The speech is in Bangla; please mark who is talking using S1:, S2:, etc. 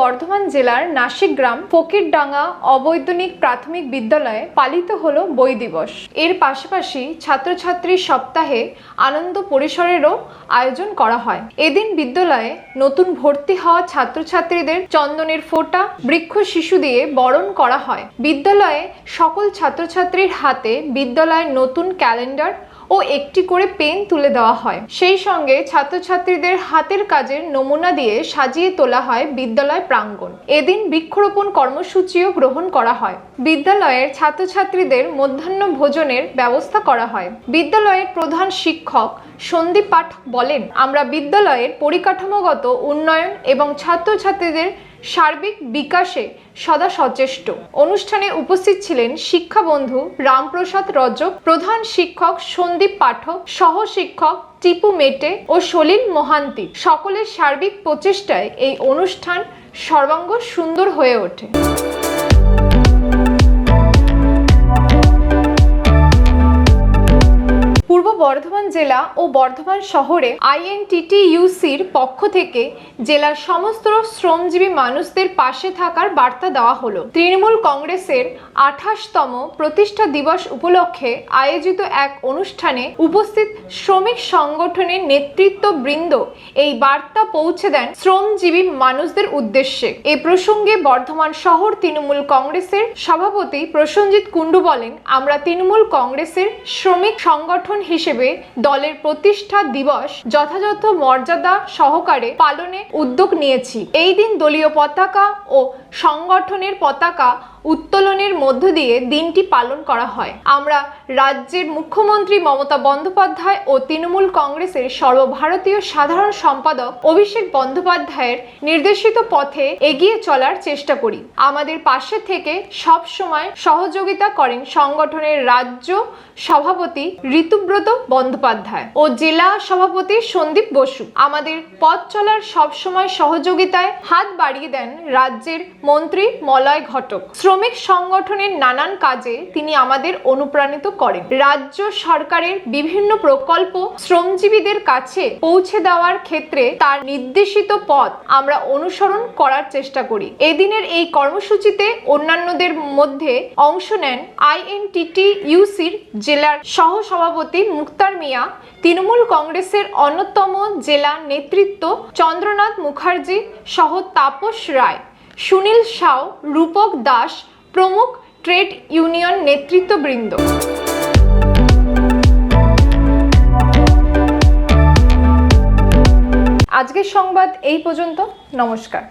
S1: বর্ধমান জেলার নাসিক গ্রাম ফকিরডাঙ্গা অবৈতনিক প্রাথমিক বিদ্যালয়ে পালিত হল বই দিবস। এর পাশাপাশি ছাত্রছাত্রী সপ্তাহে আনন্দ পরিসরেরও আয়োজন করা হয়। এদিন বিদ্যালয়ে নতুন ভর্তি হওয়া ছাত্রছাত্রীদের চন্দনের ফোঁটা, বৃক্ষ শিশু দিয়ে বরণ করা হয়। বিদ্যালয়ে সকল ছাত্রছাত্রীর হাতে বিদ্যালয়ের নতুন ক্যালেন্ডার ও একটি করে পেন তুলে দেওয়া হয়। সেই সঙ্গে ছাত্রছাত্রীদের হাতের কাজের নমুনা দিয়ে সাজিয়ে তোলা হয় বিদ্যালয় প্রাঙ্গণ। এদিন বৃক্ষরোপণ কর্মসূচিও গ্রহণ করা হয়। বিদ্যালয়ের ছাত্রছাত্রীদের মধ্যাহ্ন ভোজনের ব্যবস্থা করা হয়। বিদ্যালয়ের প্রধান শিক্ষক সন্দীপ পাঠ বলেন, আমরা বিদ্যালয়ের পরিকাঠামোগত উন্নয়ন এবং ছাত্রছাত্রীদের সার্বিক বিকাশে সদা সচেষ্ট। অনুষ্ঠানে উপস্থিত ছিলেন শিক্ষা বন্ধু রামপ্রসাদ রজক, প্রধান শিক্ষক সন্দীপ পাঠক সহ শিক্ষক টিপু মেটে ও সলিল মহান্তি। সকলের সার্বিক প্রচেষ্টায় এই অনুষ্ঠান সর্বাঙ্গ সুন্দর হয়ে ওঠে। বর্ধমান জেলা ও বর্ধমান শহরে আইএনটিটিইউসির পক্ষ থেকে জেলার সমস্ত শ্রমজীবী মানুষদের পাশে থাকার বার্তা দেওয়া হলো। তৃণমূল কংগ্রেসের আঠাশতম প্রতিষ্ঠা দিবস উপলক্ষে আয়োজিত এক অনুষ্ঠানে উপস্থিত শ্রমিক সংগঠনের নেতৃত্ব বৃন্দ এই বার্তা পৌঁছে দেন শ্রমজীবী মানুষদের উদ্দেশ্যে। এ প্রসঙ্গে বর্ধমান শহর তৃণমূল কংগ্রেসের সভাপতি প্রসঞ্জিৎ কুণ্ডু বলেন, আমরা তৃণমূল কংগ্রেসের শ্রমিক সংগঠন হিসেবে দলের প্রতিষ্ঠা দিবস যথাযথ মর্যাদা সহকারে পালনে উদ্যোগ নিয়েছি। এই দিন দলীয় পতাকা ও সংগঠনের পতাকা উত্তোলনের মধ্য দিয়ে দিনটি পালন করা হয়। আমরা রাজ্যের মুখ্যমন্ত্রী মমতা বন্দ্যোপাধ্যায় ও তৃণমূল কংগ্রেসের সর্বভারতীয় সাধারণ সম্পাদক অভিষেক বন্দ্যোপাধ্যায়ের নির্দেশিত পথে এগিয়ে চলার চেষ্টা করি। আমাদের পাশে থেকে সব সময় সহযোগিতা করেন সংগঠনের রাজ্য সভাপতি ঋতুব্রত বন্দ্যোপাধ্যায় ও জেলা সভাপতি সন্দীপ বসু আমাদের পথ চলার সবসময় সহযোগিতায় হাত বাড়িয়ে দেন রাজ্যের মন্ত্রী মলয় ঘটক। শ্রমিক সংগঠনের নানান কাজে তিনি আমাদের অনুপ্রাণিত করেন। রাজ্য সরকারের বিভিন্ন প্রকল্প শ্রমজীবীদের কাছে পৌঁছে দেওয়ার ক্ষেত্রে তার নির্দেশিত পথ আমরা অনুসরণ করার চেষ্টা করি। এদিনের এই কর্মসূচিতে অন্যান্যদের মধ্যে অংশ নেন আইএনটিটি ইউসির জেলার সহ সভাপতি মুক্তার মিয়া তৃণমূল কংগ্রেসের অন্যতম জেলা নেতৃত্ব চন্দ্রনাথ মুখার্জি সহ তাপস রায়, সুনীল সাউ, রূপক দাস প্রমুখ ট্রেড ইউনিয়ন নেতৃত্ববৃন্দ। আজকের সংবাদ এই পর্যন্ত। নমস্কার।